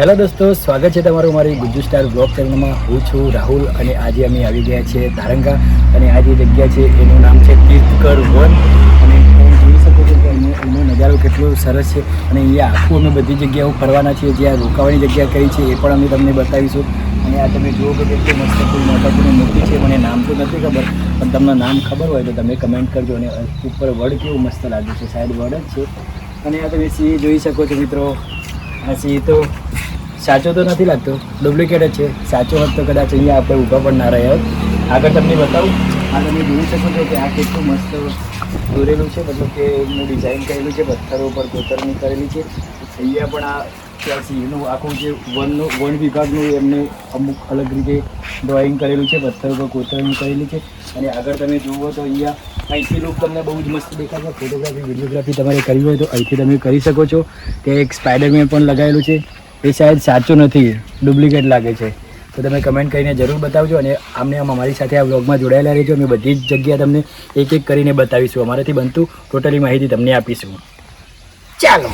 Hello દોસ્તો, સ્વાગત છે તમારું મારી ગુજ્જુ સ્ટાર બ્લોગ ચેનલમાં. હું છું રાહુલ અને આજે અમે આવી ગયા છીએ ધારંગા અને આ જે જગ્યા છે, એનું નામ છે તીર્થકર વન. અને તમે જોઈ શકો છો કે અહીંનો નજારો કેટલો સરસ છે. અને અહીંયા આખું અમે બધી જગ્યાઓ ફરવાના છીએ જ્યાં રોકાવાની જગ્યા કઈ છે, એ પણ અમે તમને બતાવીશું. અને આ તમે જુઓ કે કેટલી મસ્ત કોઈ માતાજીની મૂર્તિ છે, મને નામ તો નથી ખબર, પણ તમને નામ ખબર હોય તો તમે કમેન્ટ કરજો અને ઉપર વડ કેવું મસ્ત લાગે છે સાઈડ વડ જ છે. અને આ તમે સિંહ જોઈ શકો છો મિત્રો સિંહ તો સાચો તો નથી લાગતો. ડુપ્લિકેટ જ છે. સાચો હોત તો કદાચ અહીંયા આપણે ઊભા પણ ના રહ્યા હોત. આગળ તમને બતાવું. આ તમે જોઈ શકો છો કે આ કેટલું મસ્ત દોરેલું છે. મતલબ કે એમનું ડિઝાઇન કરેલું છે. પથ્થરો ઉપર કોતરણી કરેલી છે. અહીંયા પણ આ ત્યાં એનું આખું જે વનનું, વન વિભાગનું એમને અમુક અલગ રીતે ડ્રોઈંગ કરેલું છે, પથ્થર ઉપર કોતરણી કરેલી છે. અને આગળ તમે જુઓ તો અહીંયા અહીંથી લુક તમને બહુ જ મસ્ત દેખાશે ફોટોગ્રાફી વિડીયોગ્રાફી તમારે કરવી હોય તો અહીંથી તમે કરી શકો છો. ત્યાં એક સ્પાઈડરમેન પણ લગાવેલું છે. એ શાયદ સાચું નથી ડુપ્લિકેટ લાગે છે. તો તમે કમેન્ટ કરીને જરૂર બતાવજો અને આમને આમ અમારી સાથે આ વ્લોગમાં જોડાયેલા રહેજો. અમે બધી જ જગ્યા તમને એક એક કરીને બતાવીશું. અમારાથી બનતું ટોટલી માહિતી તમને આપીશું. ચાલો.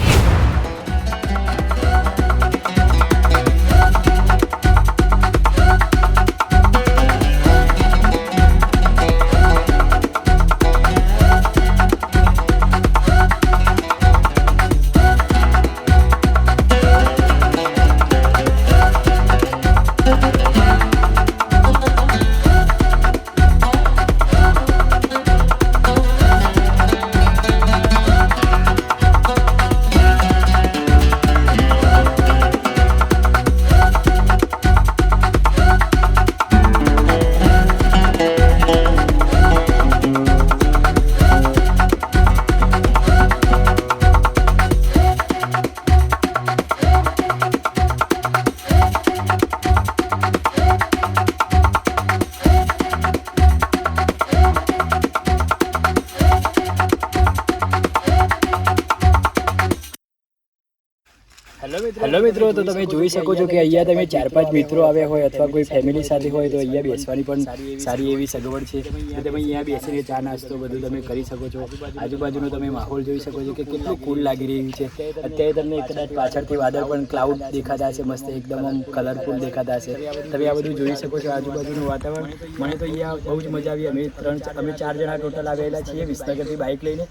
હેલો મિત્રો તો તમે જોઈ શકો છો કે અહીંયા તમે ચાર પાંચ મિત્રો આવ્યા હોય અથવા કોઈ ફેમિલી સાથે હોય તો અહીંયા બેસવાની પણ સારી એવી સગવડ છે. તો તમે અહીંયા બેસીને ચા નાસ્તો બધું તમે કરી શકો છો. આજુબાજુનો તમે માહોલ જોઈ શકો છો કે કેટલું કુલ લાગી રહ્યું છે. અત્યારે તમને કદાચ પાછળથી વાદળ પણ ક્લાઉડ દેખાતા હશે મસ્ત એકદમ કલરફુલ દેખાતા હશે. તમે આ બધું જોઈ શકો છો આજુબાજુનું વાતાવરણ. મને તો અહીંયા બહુ જ મજા આવી. અમે ત્રણ અમે ચાર જણા ટોટલ આવેલા છીએ વિસનગરથી બાઇક લઈને.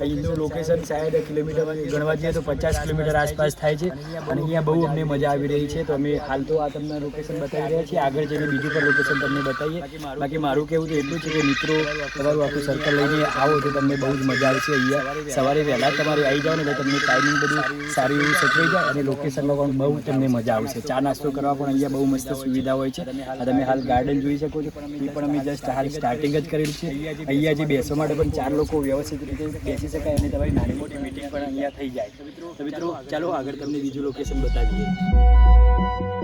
અહીંનું લોકેશન સાહેબ કિલોમીટર ગણવા જઈએ તો પચાસ કિલોમીટર આસપાસ થાય છે અને અહીંયા બહુ અમને મજા આવી રહી છે તો અમે હાલ તો આ તમને લોકેશન બતાવી રહ્યા છીએ. આગળ જઈને બીજું પણ લોકેશન તમને બતાવીએ. બાકી મારું કેવું તો એટલું છે કે મિત્રો તમારું આખું સર્કલ લઈને આવો તો તમને બહુ જ મજા આવશે અહીંયા. સવારે વહેલા તમારે આવી જાઓ ને તો તમને ટાઈમિંગ બધું સારું એવું સચવાઈ જાય અને લોકેશનમાં પણ બહુ તમને મજા આવશે. ચા નાસ્તો કરવા પણ અહીંયા બહુ મસ્ત સુવિધા હોય છે. તમે હાલ ગાર્ડન જોઈ શકો છો. એ પણ અમે જસ્ટ હાલ સ્ટાર્ટિંગ જ કરેલું છે. અહીંયા જે બેસવા માટે પણ ચાર લોકો વ્યવસ્થિત રીતે બેસી શકાય અને તમારી નાની મોટી મિટિંગ પણ અહીંયા થઈ જાય. તો મિત્રો ચાલો આગળ તમને બીજું લોકેશન બતાવીએ.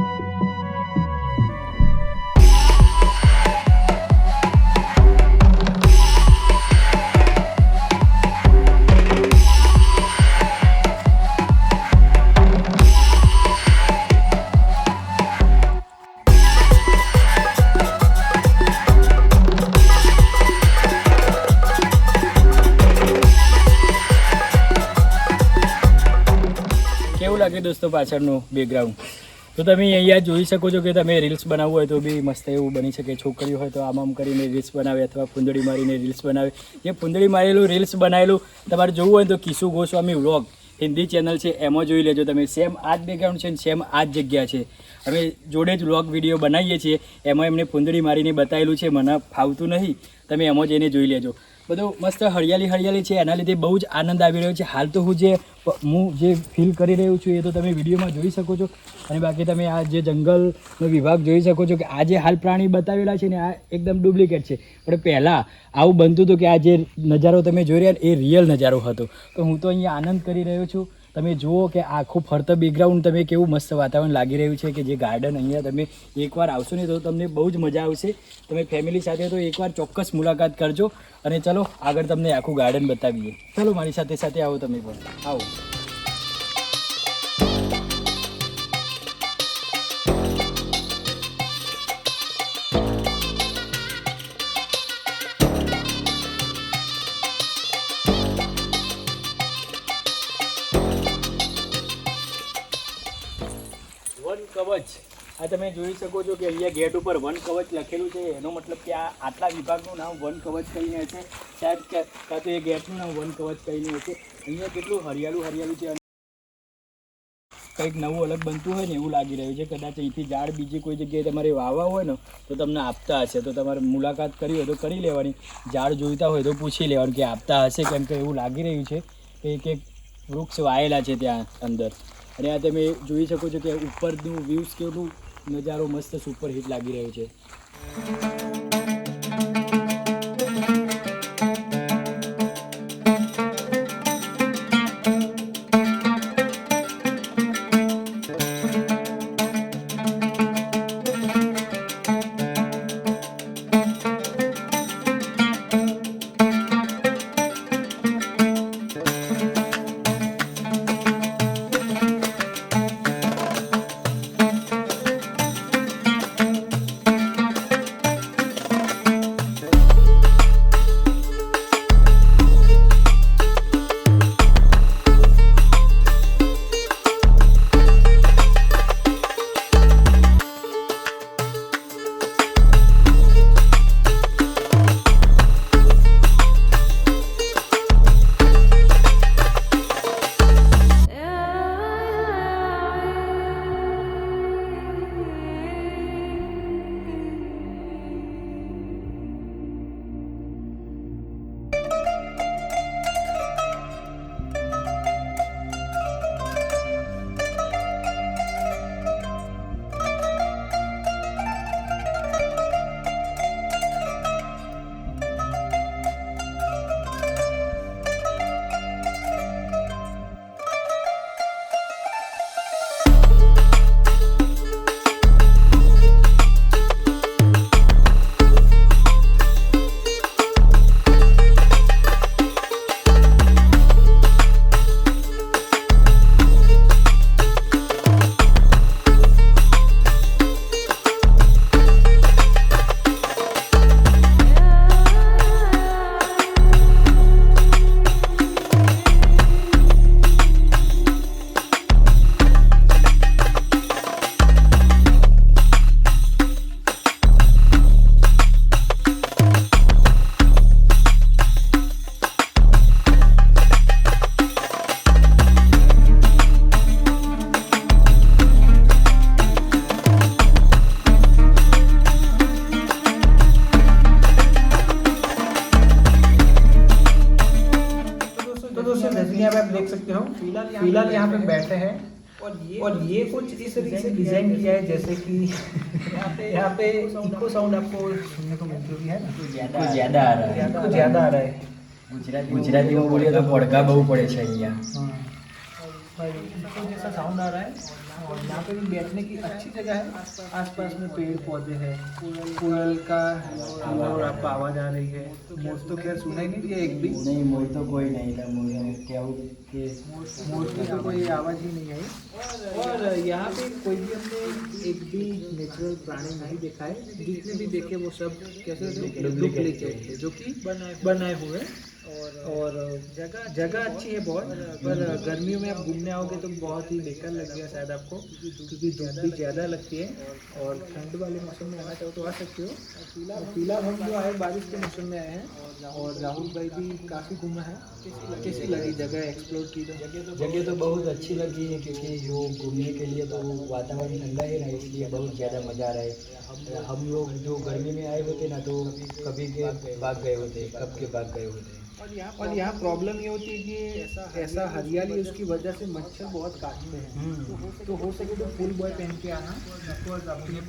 લાગે દોસ્તો પાછળનું બેકગ્રાઉન્ડ તો તમે અહીંયા જોઈ શકો છો કે તમે રીલ્સ બનાવવું હોય તો બી મસ્ત એવું બની શકે. છોકરીઓ હોય તો આમ આમ કરીને રીલ્સ બનાવે અથવા ફૂંદડી મારીને રીલ્સ બનાવે. જે ફૂંદડી મારેલું રીલ્સ બનાવેલું તમારે જોવું હોય તો કિશુ ગોસ્વામી વ્લોગ. હિન્દી ચેનલ છે, એમાં જોઈ લેજો તમે. સેમ આ જ બેકગ્રાઉન્ડ છે સેમ આ જ જગ્યા છે. અમે જોડે જ વ્લોગ વીડિયો બનાવીએ છીએ. એમાં એમને ફૂંદડી મારીને બતાવેલું છે. મને ફાવતું નહીં. તમે એમાં જઈને જોઈ લેજો. બધું મસ્ત હરિયાળી હરિયાળી છે. એના લીધે બહુ જ આનંદ આવી રહ્યો છે. હાલ તો હું જે હું જે ફીલ કરી રહ્યો છું એ તો તમે વિડીયોમાં જોઈ શકો છો. અને બાકી તમે આ જે જંગલનો વિભાગ જોઈ શકો છો કે આ જે હાલ પ્રાણી બતાવેલા છે ને, આ એકદમ ડુપ્લિકેટ છે. પણ પહેલાં આવું બનતું હતું કે આ જે નજારો તમે જોઈ રહ્યા એ રિયલ નજારો હતો. તો હું તો અહીંયા આનંદ કરી રહ્યો છું. તમે જુઓ કે આખું ફરતા બેકગ્રાઉન્ડ તમે કેવું મસ્ત વાતાવરણ લાગી રહ્યું છે કે જે ગાર્ડન અહીંયા તમે એકવાર આવશો ને તો તમને બહુ જ મજા આવશે. તમે ફેમિલી સાથે તો એકવાર ચોક્કસ મુલાકાત કરજો અને ચલો આગળ તમને આખું ગાર્ડન બતાવીએ. ચલો મારી સાથે સાથે આવો તમે પણ. આવો. આ તમે જોઈ શકો છો કે અહીંયા ગેટ ઉપર વન કવચ લખેલું છે. એનો મતલબ કે આ આટલા વિભાગનું નામ વન કવચ કહીને હશે શાયદ કે- તો એ ગેટનું નામ વન કવચ કહીને હશે અહીંયા કેટલું હરિયાળું હરિયાળું છે કંઈક નવું અલગ બનતું હોય ને એવું લાગી રહ્યું છે. કદાચ અહીંથી ઝાડ બીજી કોઈ જગ્યાએ તમારે વાવવા હોય ને, તો તમને આપતા હશે. તો તમારે મુલાકાત કરી હોય તો કરી લેવાની. ઝાડ જોઈતા હોય તો પૂછી લેવાનું કે આપતા હશે કેમ કે એવું લાગી રહ્યું છે કે એક એક વૃક્ષ વાયેલા છે ત્યાં અંદર. અને આ તમે જોઈ શકો છો કે ઉપરનું વ્યૂઝ કેવું નજારો મસ્ત સુપર હિટ લાગી રહ્યો છે. जैसे कि यहाँ पे इको साउंड आपको सुनने को मिलती होगी है ना કુછ જ્યાદા આ રહા कुछ ज्यादा आ रहा है ગુજરાતીમાં બોલીએ તો પડઘા બહુ પડે છે અહીંયા इसको जैसा साउंड आ रहा है और यहाँ पे भी बैठने की अच्छी जगह है। आसपास में पेड़ पौधे हैं कोयल का और आपको आवाज़ आ रही है। मोर तो खैर सुनाई नहीं दिया एक भी। नहीं मोर तो कोई नहीं था मोर क्या मोर की तो कोई आवाज़ ही नहीं आई। और यहाँ पे कोई भी हमने एक भी नेचुरल प्राणी नहीं देखा है। जितने भी देखे वो सब कैसे जो कि बनाए बनाए हुए। हैं और जगह अच्छी है बहुत, पर गर्मियों में आप घूमने आओगे तो बहुत ही बेकार लगेगा शायद आपको, क्योंकि धूप भी ज़्यादा लगती है। और ठंड वाले मौसम में आना चाहो तो आ सकते हो। फ़िलहाल हम जो आए बारिश के मौसम में आए हैं, और राहुल भाई भी काफ़ी घूमा है। कैसी लगी जगह एक्सप्लोर की तो? जगह तो बहुत अच्छी लगी है, क्योंकि जो घूमने के लिए तो वातावरण ठंडा है ना इसलिए बहुत ज़्यादा मज़ा आ रहा है। हम लोग जो गर्मी में आए होते ना तो कभी के भाग गए होते, कब के भाग गए होते? और यहाँ प्रॉब्लम ये होती है कि ऐसा हरियाली उसकी वजह से मच्छर बहुत काटते हैं। तो हो सके तो फुल बॉय पहन के आना।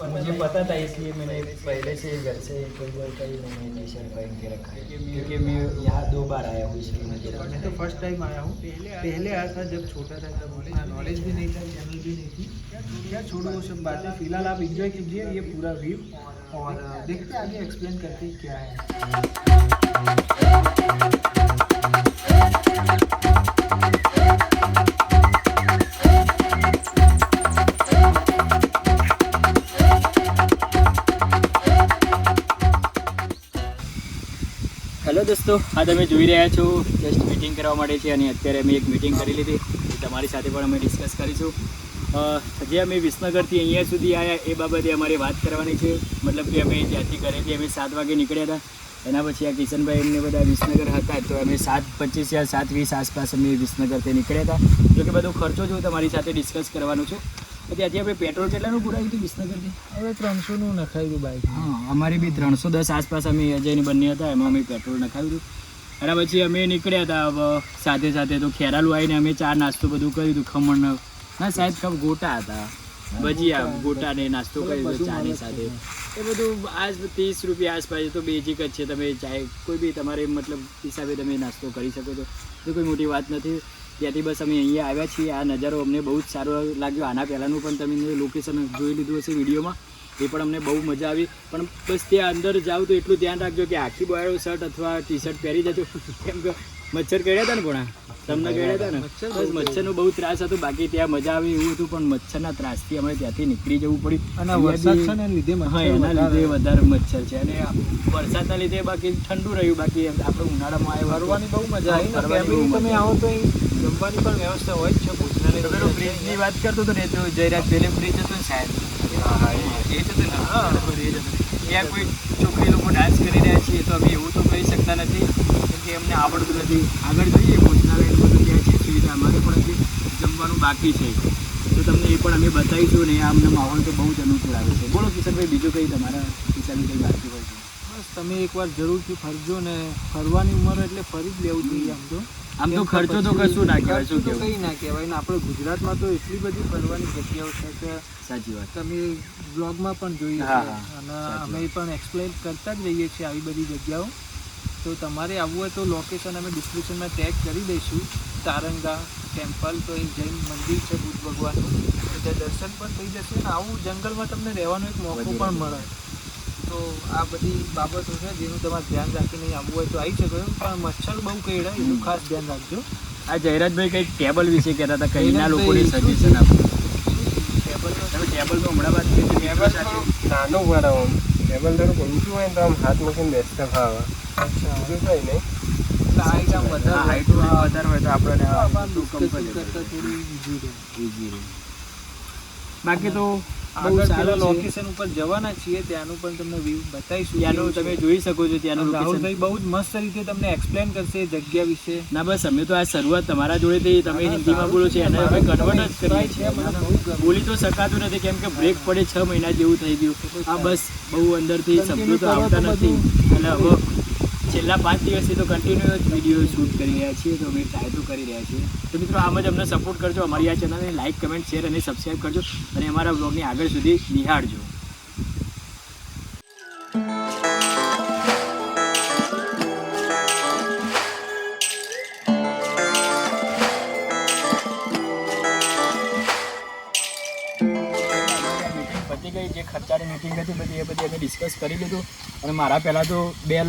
मुझे पता था इसलिए मैंने पहले से घर से कोई बार का ही मैंने टी शर्ट पहन के रखा है। क्योंकि मैं यहाँ दो बार आया हूँ इसलिए मुझे मैं तो फ़र्स्ट टाइम आया हूँ। पहले आया था जब छोटा था तब नॉलेज भी नहीं था चैनल भी नहीं थी। क्या छोड़ो वो सब बातें। फ़िलहाल आप इंजॉय कीजिए ये पूरा व्यू और देखते आगे एक्सप्लेन करके क्या है। દોસ્તો આ તમે જોઈ રહ્યા છો જસ્ટ મીટિંગ કરવા માટે છે અને અત્યારે અમે એક મીટિંગ કરી લીધી. તમારી સાથે પણ અમે ડિસ્કસ કરીશું. જે અમે વિસનગરથી અહીંયા સુધી આવ્યા એ બાબતે અમારે વાત કરવાની છે. મતલબ કે અમે ત્યાંથી ઘરેથી અમે સાત વાગે નીકળ્યા હતા. એના પછી આ કિશનભાઈ એમને બધા વિસનગર હતા, તો અમે સાત પચીસ યા સાત વીસ આસપાસ અમે વિસનગરથી નીકળ્યા હતા. જો કે બધો ખર્ચો જો તમારી સાથે ડિસ્કસ કરવાનું છું. તો આજે આપણે પેટ્રોલ કેટલાનું પુરાવ્યું હતું? વિસનગરથી? હવે ત્રણસો નું નખાયું બાઈક હા અમારી બી ત્રણસો દસ આસપાસ અમે અજય બંને હતા એમાં અમે પેટ્રોલ નખાવ્યું હતું. અને પછી અમે નીકળ્યા હતા સાથે સાથે તો ખેરાલુ આવીને અમે ચા નાસ્તો બધું કર્યું હતું ખમણ ના સાહેબ ખમ ગોટા હતા. ભજીયા ગોટા. ને નાસ્તો કર્યો હતો ચાની સાથે. એ બધું આજ ત્રીસ રૂપિયા આસપાસ તો બેઝિક જ છે તમે ચાય કોઈ બી તમારે મતલબ હિસાબે તમે નાસ્તો કરી શકો છો. તો કોઈ મોટી વાત નથી. ત્યાંથી બસ અમે અહીંયા આવ્યા છીએ. આ નજારો અમને બહુ જ સારો લાગ્યો. આના પહેલાંનું પણ તમે લોકેશન જોઈ લીધું હશે વિડીયોમાં. એ પણ અમને બહુ મજા આવી. પણ બસ ત્યાં અંદર જાવ તો એટલું ધ્યાન રાખજો કે આખી બોયાળો શર્ટ અથવા ટી શર્ટ પહેરી જજો. કેમ કે મચ્છર કર્યા હતા ને ભણા તમને કર્યા હતા ને? બસ મચ્છરનો બહુ ત્રાસ હતો બાકી ત્યાં મજા આવી એવું હતું પણ મચ્છરના ત્રાસથી અમે ત્યાંથી નીકળી જવું પડ્યું. અને વરસાદ છે ને લીધે હા એના લીધે વધારે મચ્છર છે. અને વરસાદના લીધે બાકી ઠંડુ રહ્યું બાકી આપણે ઉનાળામાં આવ્યા ફરવાની બહુ મજા આવી તમે આવો તો જમવાની પણ વ્યવસ્થા હોય જ છે ભોજનાલય બ્રિજની વાત કરતો હતો ને તો જયરાજ પેલે બ્રિજ હતો ને સાહેબ? હા હા એ જ હતો ને. હા એ જ હતું. ત્યાં કોઈ છોકરી લોકો ડાન્સ કરી રહ્યા છીએ તો અમે એવું તો કહી શકતા નથી કે એમને આવડતું નથી. આગળ જઈએ, ભોજનાલય બધું ત્યાં છે, સુવિધા. અમારે પણ હજી જમવાનું બાકી છે. તો તમને એ પણ અમે બતાવીશું ને આ અમને માહોલ તો બહુ જ અનુકૂળ આવે છે. બોલો કિશનભાઈ, બીજું કંઈ તમારા હિસાબે કંઈ બાકી હોય તો બસ, તમે એકવાર જરૂરથી ફરજો ને. ફરવાની ઉંમર એટલે ફરી જ લેવું જોઈએ આમ તો. આમ તો ખર્ચો તો કશું ના કહેવાય શું કહેવાય કંઈ ના કહેવાય. ને આપણે ગુજરાતમાં તો એટલી બધી ફરવાની જગ્યાઓ છે કે સાચી વાત. તમે બ્લોગમાં પણ જોઈ છે અને અમે પણ એક્સપ્લેન કરતા જ રહીએ છીએ આવી બધી જગ્યાઓ. તો તમારે આવવું હોય તો લોકેશન અમે ડિસ્ક્રિપ્શનમાં ટેગ કરી દઈશું. તારંગા ટેમ્પલ તો એ જૈન મંદિર છે બુદ્ધ ભગવાનનું. એટલે ત્યાં દર્શન પણ થઈ જશે અને આવું જંગલમાં તમને રહેવાનો એક મોકો પણ મળે. તો આ બધી બાબતો છે જેનું તમારે ધ્યાન રાખીને આવવું હોય તો આવી શકો એમ. પણ મચ્છર બહુ કહેડા એનું ખાસ ધ્યાન રાખજો. આ જયરાજભાઈ કંઈક ટેબલ વિશે કહેતા હતા કઈના લોકોને સજેશન આપો. ટેબલનો તમે ટેબલ તો હમણાં વાત કરી ટેબલ સાથે પડે આમ. ટેબલ થોડુંક ઊંચું હોય ને તો આમ હાથ મૂકીને બેસતા ફાવે અચ્છા. બીજું કંઈ નહીં. હાઈટ વધારે હોય તો આપણને કરતાં થોડું easy રહે. ઈઝી રહે. બાકી તો લોકેશન ઉપર જવાના છીએ ત્યાંનું પણ તમને વ્યૂ બતાવીશું. ત્યાંનું તમે જોઈ શકો છો ત્યાંનું રાહુલભાઈ બહુ જ મસ્ત રીતે તમને એક્સપ્લેન કરશે જગ્યા વિશે. ના બસ અમે તો આ શરૂઆત તમારા જોડેથી તમે હિન્દીમાં બોલો છો. એને અમે કન્વર્ટ જ કરીએ છીએ. બોલી તો શકાતું નથી કેમ કે બ્રેક પડે છ મહિના જેવું થઈ ગયું. આ બસ બહુ અંદરથી શબ્દો તો આવતા નથી. એટલે હવે છેલ્લા પાંચ દિવસથી તો કન્ટિન્યુઅસ વીડિયો શૂટ કરી રહ્યા છીએ, તો અમે ટ્રાય તો કરી રહ્યા છીએ. તો મિત્રો, આમ જ અમને સપોર્ટ કરજો, અમારી આ ચેનલને લાઇક કમેન્ટ શેર અને સબસ્ક્રાઈબ કરજો અને અમારા બ્લોગને આગળ સુધી નિહાળજો. જે ખર્ચાની મીટિંગ હતી બધી એ બધી અમે ડિસ્કસ કરી લીધું. અને મારા પહેલાં તો બે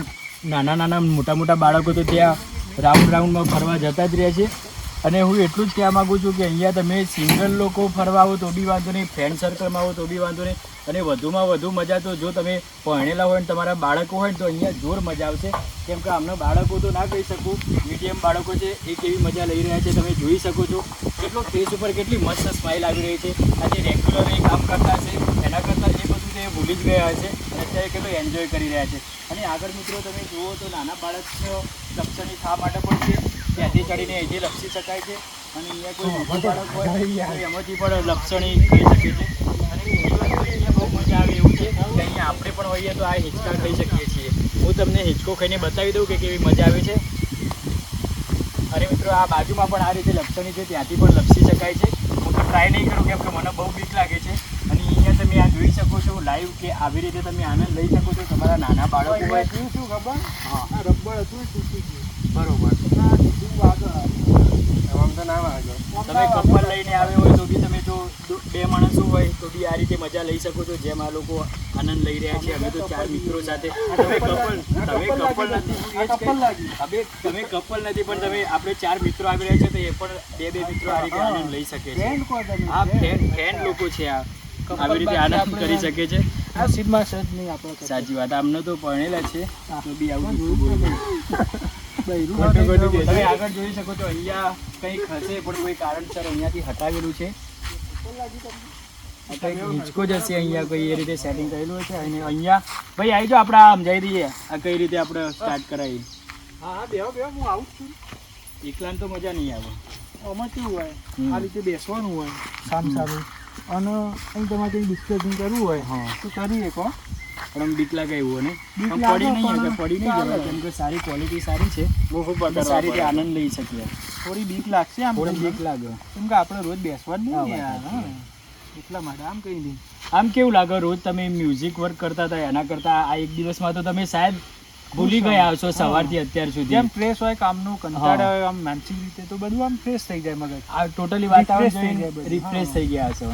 નાના નાના મોટા મોટા બાળકો તો ત્યાં રાઉન્ડ રાઉન્ડમાં ફરવા જતા જ રહે છે. અને હું એટલું જ કહેવા માગું છું કે અહીંયા તમે સિંગલ લોકો ફરવા આવો તો બી વાંધો નહીં ફ્રેન્ડ સર્કલમાં આવો તો બી વાંધો નહીં. અને વધુમાં વધુ મજા તો જો તમે ભણેલા હોય ને તમારા બાળકો હોય ને તો અહીંયા જોર મજા આવશે. કેમ કે આમના બાળકો તો ના કહી શકું મીડિયમ બાળકો છે એ કેવી મજા લઈ રહ્યા છે તમે જોઈ શકો છો. કેટલો ફેસ ઉપર કેટલી મસ્ત સ્માઇલ આવી રહી છે. આજે રેગ્યુલર એ કામ કરતા છે એના કરતાં એ બધું તે ભૂલી જ ગયા છે અત્યારે કેટલો એન્જોય કરી રહ્યા છે. અને આગળ મિત્રો તમે જુઓ તો નાના બાળકનો લપસણી થા માટે પણ છે? ત્યાંથી ચડીને અહીંથી લપસી શકાય છે. અને અહીંયા કોઈ મોટો બાળક હોય એમાંથી પણ લપસણી થઈ શકે છે. અને બહુ મજા આવે એવું છે અહીંયા આપણે પણ હોઈએ તો આ હિંચકા ખાઈ શકીએ છીએ. હું તમને હિંચકો ખાઈને બતાવી દઉં કે કેવી મજા આવે છે. અને મિત્રો આ બાજુમાં પણ આ રીતે લપસણી છે ત્યાંથી પણ લપસી શકાય છે. હું તો ટ્રાય નહીં કરું કેમ કે મને બહુ બીક લાગે છે. તમે આ જોઈ શકો છો લાઈવ કે આવી રીતે તમે આનંદ લઈ શકો છો. તમારા નાના બાળકો હોય. શું શું ખબર? હા. રબર હતું તૂટી ગયું. બરોબર. તમે કપલ લઈને આવ્યો હોય તો બી તમે જો બે માણસો હોય તો બી આ રીતે મજા લઈ શકો છો જેમ આ લોકો આનંદ લઈ રહ્યા છે. અમે તો ચાર મિત્રો સાથે. તમે કપલ તમે કપલ નથી હું. હવે તમે કપલ નથી પણ તમે આપણે ચાર મિત્રો આવી રહ્યા છે તો એ પણ બે બે મિત્રો આ રીતે આનંદ લઈ શકે છે. આ ફેન ફ્રેન્ડ ફ્રેન્ડ લોકો છે આ. આવી રીતે આનંદ કરી શકે છે. નહીં આપણે સાચી વાત. આમને તો ભણેલા છે તો બી આવું તમે આગળ જોઈ શકો છો અહીંયા કંઈક હશે પણ કોઈ કારણસર અહીંયાથી હટાવેલું છે. હિંચકો જ હશે અહીંયા કોઈ એ રીતે સેટિંગ કરેલું છે અને અહીંયા ભાઈ આવી જાઓ આપણે આમ સમજાવી દઈએ. આ કઈ રીતે આપણે સ્ટાર્ટ કરાવી હા હા બેહો બેહો હું આવું છું. એકલાને તો મજા નહીં આવે. આમાં કેવું હોય? આ રીતે બેસવાનું હોય. સામ સામે અને અહીં તમારે કંઈ ડિસ્કશન કરવું હોય હા. તો કરી શકો પણ આમ બીક લાગે એવું ને બીક પડી નહીં પડી નહીં જવાય કેમ કે સારી ક્વોલિટી સારી છે. બહુ સારી રીતે આનંદ લઈ શકીએ. થોડી બીક લાગશે આમ થોડી બીક લાગે. કેમ કે આપણે રોજ બેસવા જ નહીં યાર. એટલા માટે આમ કંઈ નહીં. આમ કેવું લાગે રોજ તમે મ્યુઝિક વર્ક કરતા હતા એના કરતા આ એક દિવસમાં તો તમે શાયદ ભૂલી ગયા છો સવારથી અત્યાર સુધી. જેમ ફ્રેશ હોય કામનું કંટાળા હોય આમ માનસિક રીતે તો બધું આમ ફ્રેશ થઈ જાય મગજ. આ ટોટલી વાતાવરણ. રિફ્રેશ થઈ ગયા છો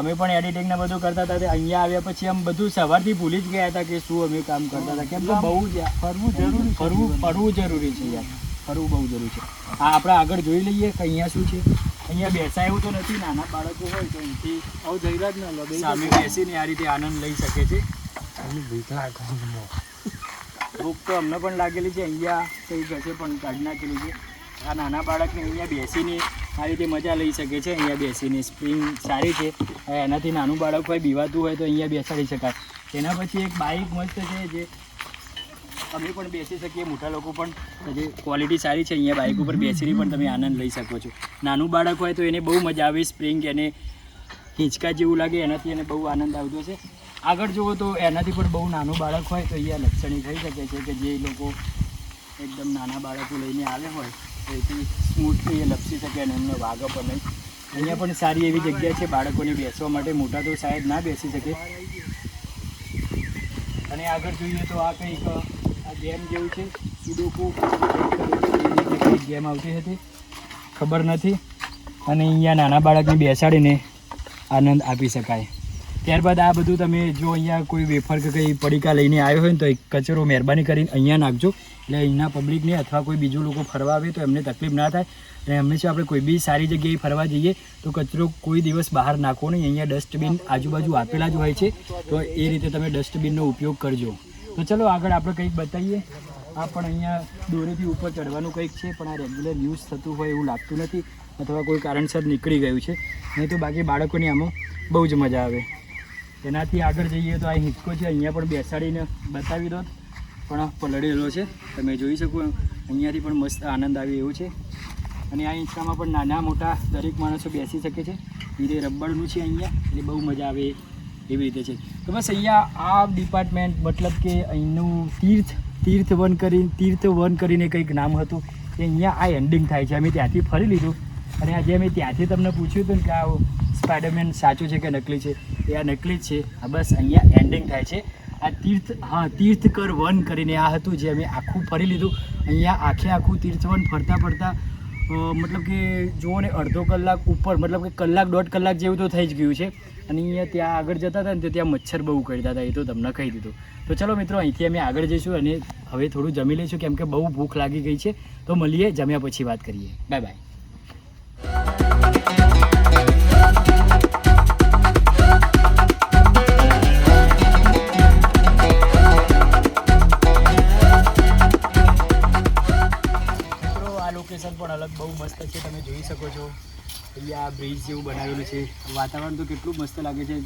અમે પણ એડિટિંગ ને બધું કરતા હતા અહીંયા આવ્યા પછી આમ બધું સવારથી ભૂલી જ ગયા હતા કે શું અમે કામ કરતા હતા. કેમ કે બહુ જ ફરવું જરૂરી ફરવું ફરવું જરૂરી છે યાર. ફરવું બહુ જરૂરી છે. હા આપણે આગળ જોઈ લઈએ કે અહીંયા શું છે. અહીંયા બેસાય એવું તો નથી નાના બાળકો હોય તો અહીંથી આવું જઈરા જ ના લો સામે બેસીને આ રીતે આનંદ લઈ શકે છે. ભૂખ તો અમને પણ લાગેલી છે, અહીંયા કંઈક હશે પણ કાઢી નાખેલી છે. આ નાના બાળકને અહીંયા બેસીને આ રીતે મજા લઈ શકે છે, અહીંયા બેસીને. સ્પ્રિંગ સારી છે એનાથી નાનું બાળક હોય, બીવાતું હોય તો અહીંયા બેસાડી શકાય. તેના પછી એક બાઇક મસ્ત છે જે અમે પણ બેસી શકીએ, મોટા લોકો પણ. જે ક્વોલિટી સારી છે, અહીંયા બાઇક ઉપર બેસીને પણ તમે આનંદ લઈ શકો છો. નાનું બાળક હોય તો એને બહુ મજા આવે, સ્પ્રિંગ એને હિંચકા જેવું લાગે, એનાથી એને બહુ આનંદ આવતો છે આગળ જુઓ તો એનાથી પણ બહુ નાનું બાળક હોય તો અહીંયા લક્ષણી થઈ શકે છે કે જે લોકો એકદમ નાના બાળકો લઈને આવે હોય, તો એથી સ્મૂથલી એ લપસી શકે અને એમને વાઘ પણ નહીં. અહીંયા પણ સારી એવી જગ્યા છે બાળકોને બેસવા માટે, મોટા તો શાયદ ના બેસી શકે. અને આગળ જોઈએ તો આ કંઈક, આ ગેમ જેવું છે, સુડોકો. કંઈક ગેમ આવતી હતી, ખબર નથી. અને અહીંયા નાના બાળકને બેસાડીને આનંદ આપી શકાય. ત્યારબાદ આ બધું તમે જો અહીંયા કોઈ વેફર કે કંઈ પડીકા લઈને આવ્યો હોય ને તો એક કચરો મહેરબાની કરીને અહીંયા નાખજો. એટલે અહીંના પબ્લિકને અથવા કોઈ બીજું લોકો ફરવા આવે તો એમને તકલીફ ના થાય. અને હંમેશા આપણે કોઈ બી સારી જગ્યાએ ફરવા જઈએ તો કચરો કોઈ દિવસ બહાર નાખવો નહીં. અહીંયા ડસ્ટબિન આજુબાજુ આપેલા જ હોય છે. તો એ રીતે તમે ડસ્ટબિનનો ઉપયોગ કરજો. તો ચલો આગળ આપણે કંઈક બતાવીએ. આ પણ અહીંયા દોરીથી ઉપર ચડવાનું કંઈક છે, પણ આ રેગ્યુલર યુઝ થતું હોય એવું લાગતું નથી. અથવા કોઈ કારણસર નીકળી ગયું છે. નહીં તો બાકી બાળકોની આમાં બહુ જ મજા આવે. એનાથી આગળ જઈએ તો આ હિંચકો છે, અહીંયા પણ બેસાડીને બતાવી દો. પણ પલળેલો છે, તમે જોઈ શકો અહીંયાથી પણ મસ્ત આનંદ આવે એવું છે. અને આ હિંચકામાં પણ નાના મોટા દરેક માણસો બેસી શકે છે. એ રીતે રબરનું છે અહીંયા, એટલે બહુ મજા આવે એવી રીતે છે. તો બસ અહીંયા આ ડિપાર્ટમેન્ટ મતલબ કે અહીંનું તીર્થ તીર્થ વન કરીને તીર્થ વન કરીને કંઈક નામ હતું. કે અહીંયા આ એન્ડિંગ થાય છે. અમે ત્યાંથી ફરી લીધું. અને આજે મેં ત્યાંથી તમને પૂછ્યું હતું ને કે આ સ્પાઈડરમેન સાચું છે કે નકલી છે? એ આ નકલી જ છે. આ બસ, અહીંયા એન્ડિંગ થાય છે. આ તીર્થ, હા, તીર્થકર વન કરીને આ હતું જે અમે આખું ફરી લીધું. અહીંયા આખે આખું તીર્થવન ફરતા ફરતા મતલબ કે જુઓ ને, અડધો કલાક ઉપર, મતલબ કે કલાક દોઢ કલાક જેવું તો થઈ જ ગયું છે. અને અહીંયા ત્યાં આગળ જતા હતા ને તો ત્યાં મચ્છર બહુ કરતા હતા, એ તો તમને કહી દીધું. તો ચલો મિત્રો, અહીંથી અમે આગળ જઈશું અને હવે થોડું જમી લઈશું કેમ કે બહુ ભૂખ લાગી ગઈ છે. તો મળીએ, જમ્યા પછી વાત કરીએ. બાય બાય લોકેશન પણ અલગ બહુ મસ્ત છે, તમે જોઈ શકો છો. અહીંયા બ્રિજ જેવું બનાવેલું છે. વાતાવરણ તો કેટલું મસ્ત લાગે છે.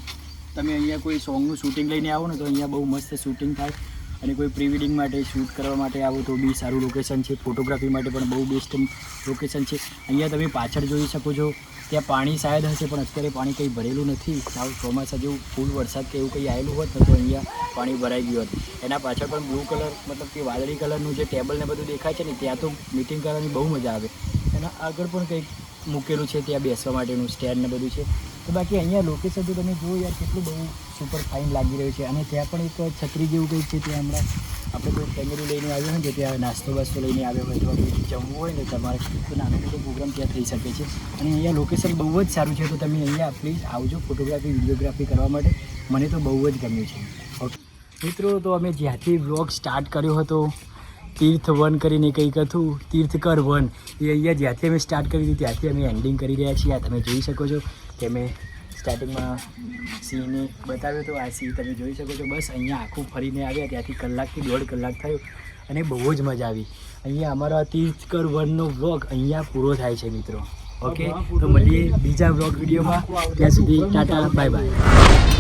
તમે અહીંયા કોઈ સોંગનું શૂટિંગ લઈને આવો ને તો અહીંયા બહુ મસ્ત શૂટિંગ થાય. અને કોઈ પ્રી વેડિંગ માટે શૂટ કરવા માટે આવો તો બી સારું લોકેશન છે. ફોટોગ્રાફી માટે પણ બહુ બેસ્ટ લોકેશન છે. અહીંયા તમે પાછળ જોઈ શકો છો. ત્યાં પાણી શાયદ હશે, પણ અત્યારે પાણી કંઈ ભરેલું નથી. સાવ ચોમાસા જેવું ફૂલ વરસાદ કે એવું કંઈ આવેલું હોત તો અહીંયા પાણી ભરાઈ ગયું હોત. એના પાછળ પણ બ્લુ કલર મતલબ કે વાદળી કલરનું જે ટેબલ ને બધું દેખાય છે ને, ત્યાં તો મિટિંગ કરવાની બહુ મજા આવે. એના આગળ પણ કંઈક મૂકેલું છે, ત્યાં બેસવા માટેનું સ્ટેન્ડ ને બધું છે. તો બાકી અહીંયા લોકેશન તો તમે જુઓ યાર કેટલું બહુ સુપર ફાઇન લાગી રહ્યું છે. અને ત્યાં પણ એક છત્રી જેવું કંઈક છે, ત્યાં હમણાં આપણે કોઈ ફેમિલી લઈને આવ્યો હોય ને, ત્યાં નાસ્તો બાસ્તો લઈને આવ્યો હોય, તો જમવું હોય ને તમારે તો નાનો મોટો પ્રોગ્રામ ત્યાં થઈ શકે છે. અને અહીંયા લોકેશન બહુ જ સારું છે, તો તમે અહીંયા પ્લીઝ આવજો ફોટોગ્રાફી વિડીયોગ્રાફી કરવા માટે. મને તો બહુ જ ગમ્યું છે. ઓકે મિત્રો, તો અમે જ્યાંથી બ્લોગ સ્ટાર્ટ કર્યો હતો, તીર્થ વન કરીને કંઈક હતું, તીર્થકર વન, એ અહીંયા જ્યાંથી અમે સ્ટાર્ટ કરી હતી, ત્યાંથી અમે એન્ડિંગ કરી રહ્યા છીએ. આ તમે જોઈ શકો છો. કે મેં સ્ટાર્ટિંગમાં સિંહને બતાવ્યો હતો આ સિંહ તમે જોઈ શકો છો. બસ અહીંયા આખું ફરીને આવ્યા ત્યાંથી કલાકથી દોઢ કલાક થયો અને બહુ જ મજા આવી. અહીંયા અમારો તીર્થકર વનનો વ્લોગ અહીંયા પૂરો થાય છે મિત્રો. ઓકે? તો મળીએ બીજા બ્લોગ વિડીયોમાં. ત્યાં સુધી ટાટા બાય બાય